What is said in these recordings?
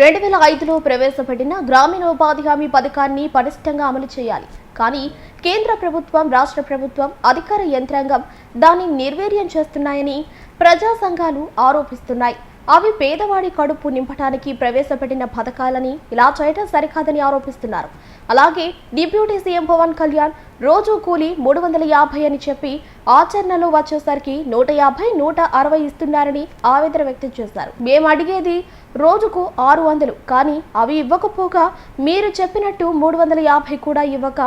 రెండు వేల ఐదులో ప్రవేశపెట్టిన గ్రామీణ ఉపాధి హామీ పథకాన్ని పటిష్టంగా అమలు చేయాలి. కానీ కేంద్ర ప్రభుత్వం రాష్ట్ర ప్రభుత్వం అధికార యంత్రాంగం దాన్ని నిర్వీర్యం చేస్తున్నాయని ప్రజా సంఘాలు ఆరోపిస్తున్నాయి. అవి పేదవాడి కడుపు నింపడానికి ప్రవేశపెట్టిన పథకాలని ఇలా చేయటం సరికాదని ఆరోపిస్తున్నారు. అలాగే డిప్యూటీ సీఎం పవన్ కళ్యాణ్ రోజు కూలీ మూడు వందల యాభై అని చెప్పి ఆచరణలో వచ్చేసరికి నూట యాభై నూట అరవై ఇస్తున్నారని ఆవేదన వ్యక్తం చేశారు. మేము అడిగేది రోజుకు ఆరు వందలు కానీ అవి ఇవ్వకపోగా మీరు చెప్పినట్టు మూడు వందల యాభై కూడా ఇవ్వక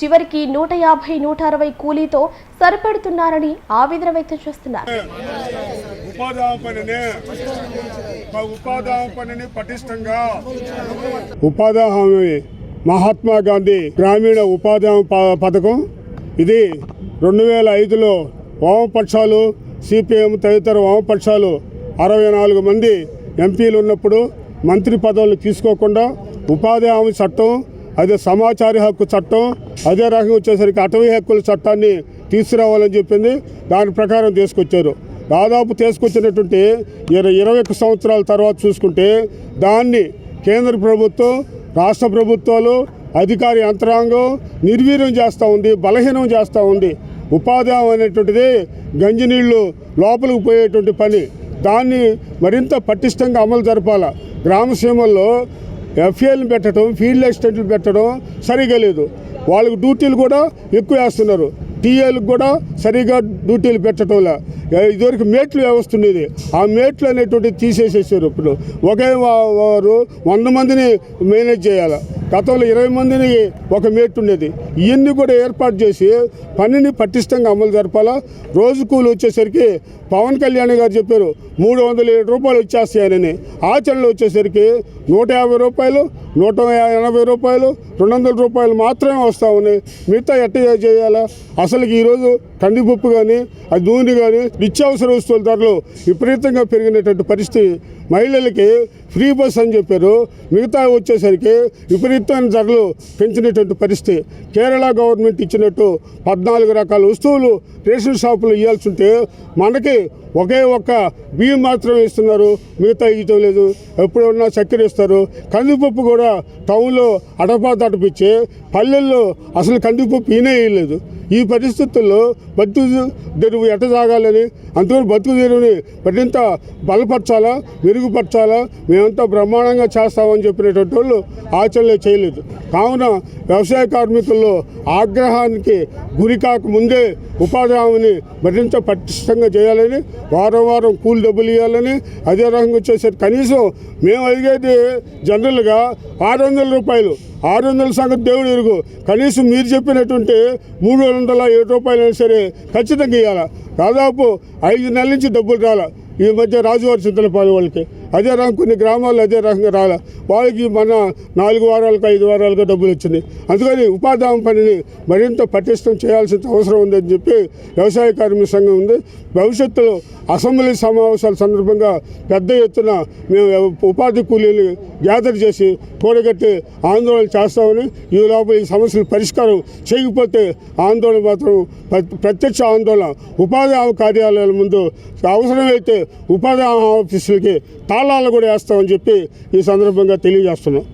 చివరికి నూట యాభై నూట అరవై కూలీతో సరిపెడుతున్నారని ఆవేదన వ్యక్తం చేస్తున్నారు. ఉపాధి హామీ పనిని మా ఉపాధి హామీ పనిని పటిష్టంగా ఉపాధి హామీ మహాత్మా గాంధీ గ్రామీణ ఉపాధి హామీ ప- పథకం. ఇది రెండు వేల ఐదులో వామపక్షాలు సిపిఎం తదితర వామపక్షాలు అరవై నాలుగు మంది ఎంపీలు ఉన్నప్పుడు మంత్రి పదవులు తీసుకోకుండా ఉపాధి హామీ చట్టం అదే సమాచార హక్కు చట్టం అదే రకంగా వచ్చేసరికి అటవీ హక్కుల చట్టాన్ని తీసుకురావాలని చెప్పింది. దాని ప్రకారం తీసుకొచ్చారు. దాదాపు తీసుకొచ్చినటువంటి ఇరవై ఇరవై ఒక్క సంవత్సరాల తర్వాత చూసుకుంటే దాన్ని కేంద్ర ప్రభుత్వం రాష్ట్ర ప్రభుత్వాలు అధికార యంత్రాంగం నిర్వీర్యం చేస్తూ ఉంది బలహీనం చేస్తూ ఉంది. ఉపాధి హామీ అనేటువంటిది గంజినీళ్ళు లోపలికి పోయేటువంటి పని. దాన్ని మరింత పటిష్టంగా అమలు జరపాల. గ్రామ సీమల్లో ఎఫ్ఏలు పెట్టడం ఫీల్డ్ అసిస్టెంట్లు పెట్టడం సరిగా లేదు. వాళ్ళకి డ్యూటీలు కూడా ఎక్కువ వేస్తున్నారు. టీఏలకు కూడా సరిగా డ్యూటీలు పెట్టడంలా ఇదివరకు మేట్లు వ్యవస్థ ఉండేది ఆ మేట్లు అనేటువంటిది తీసేసేసారు ఇప్పుడు. ఒకే వారు వంద మందిని మేనేజ్ చేయాలి. గతంలో ఇరవై మందిని ఒక మేట్ ఉండేది. ఇవన్నీ కూడా ఏర్పాటు చేసి పనిని పటిష్టంగా అమలు జరపాలా. రోజు కూలి వచ్చేసరికి పవన్ కళ్యాణ్ గారు చెప్పారు మూడు వందల ఏడు రూపాయలు వచ్చేస్తాయని ఆచరణలో వచ్చేసరికి నూట యాభై రూపాయలు నూట ఎనభై రూపాయలు రెండు వందల రూపాయలు మాత్రమే వస్తూ ఉన్నాయి. మిగతా ఎట్ట చేయాలా? అసలు ఈరోజు కందిపప్పు కానీ ఆ నూనె కానీ నిత్యావసర వస్తువుల ధరలు విపరీతంగా పెరిగినటువంటి పరిస్థితి మహిళలకి ఫ్రీ బస్ అని చెప్పారు. మిగతా వచ్చేసరికి విపరీతమైన ధరలు పెంచినటువంటి పరిస్థితి. కేరళ గవర్నమెంట్ ఇచ్చినట్టు పద్నాలుగు రకాల వస్తువులు రేషన్ షాపులు ఇవ్వాల్సి ఉంటే మనకి ఒకే ఒక్క బియ్యం మాత్రమే ఇస్తున్నారు. మిగతా ఇవ్వటం లేదు. ఎప్పుడన్నా చక్కెర ఇస్తారు. కందిపప్పు కూడా టౌన్లో అడపా తడపిచ్చి పల్లెల్లో అసలు కందిపప్పు ఈనే వేయలేదు ఈ పరిస్థితుల్లో బతుకు తెరువు ఎట్ట సాగాలని అందుకని బతుకు తెరువుని మరింత బలపరచాలా మెరుగుపరచాలా? మేమంతా బ్రహ్మాండంగా చేస్తామని చెప్పినటువంటి వాళ్ళు ఆచరణ చేయలేదు. కావున వ్యవసాయ కార్మికుల్లో ఆగ్రహానికి గురి కాకముందే ఉపాధి హామీని మరింత పటిష్టంగా చేయాలని వారం వారం కూలి డబ్బులు ఇవ్వాలని అదే రకంగా వచ్చేసరికి కనీసం మేము అడిగేది జనరల్గా ఆరు వందల రూపాయలు ఆరు వందల సంగతి దేవుడు ఎరుగు. కనీసం మీరు చెప్పినటువంటి మూడు వందల ఏడు రూపాయలు అయినా సరే ఖచ్చితంగా ఇవ్వాలి దాదాపు ఐదు నెలల నుంచి డబ్బులు రాలా. ఈ మధ్య రాజువారి చింతలపాలెం వాళ్ళకి. అదే రకం కొన్ని గ్రామాల్లో అదే రకంగా రాలే. వాళ్ళకి మన నాలుగు వారాలకు ఐదు వారాలకు డబ్బులు వచ్చినాయి. అందుకని ఉపాధి హామీ పనిని మరింత పటిష్టం చేయాల్సిన అవసరం ఉందని చెప్పి వ్యవసాయ కార్మిక సంఘం ఉంది. భవిష్యత్తులో అసెంబ్లీ సమావేశాల సందర్భంగా పెద్ద ఎత్తున మేము ఉపాధి కూలీలు గ్యాదర్ చేసి కూడగట్టి ఆందోళన చేస్తామని ఈ లోపల ఈ సమస్యలు పరిష్కారం చేయకపోతే ఆందోళన మాత్రం ప్ర- ప్రత్యక్ష ఆందోళన. ఉపాధి హామీ కార్యాలయాల ముందు అవసరమైతే ఉపాధి ఆఫీసులకి తాళాలు కూడా వేస్తామని చెప్పి ఈ సందర్భంగా తెలియజేస్తున్నాం.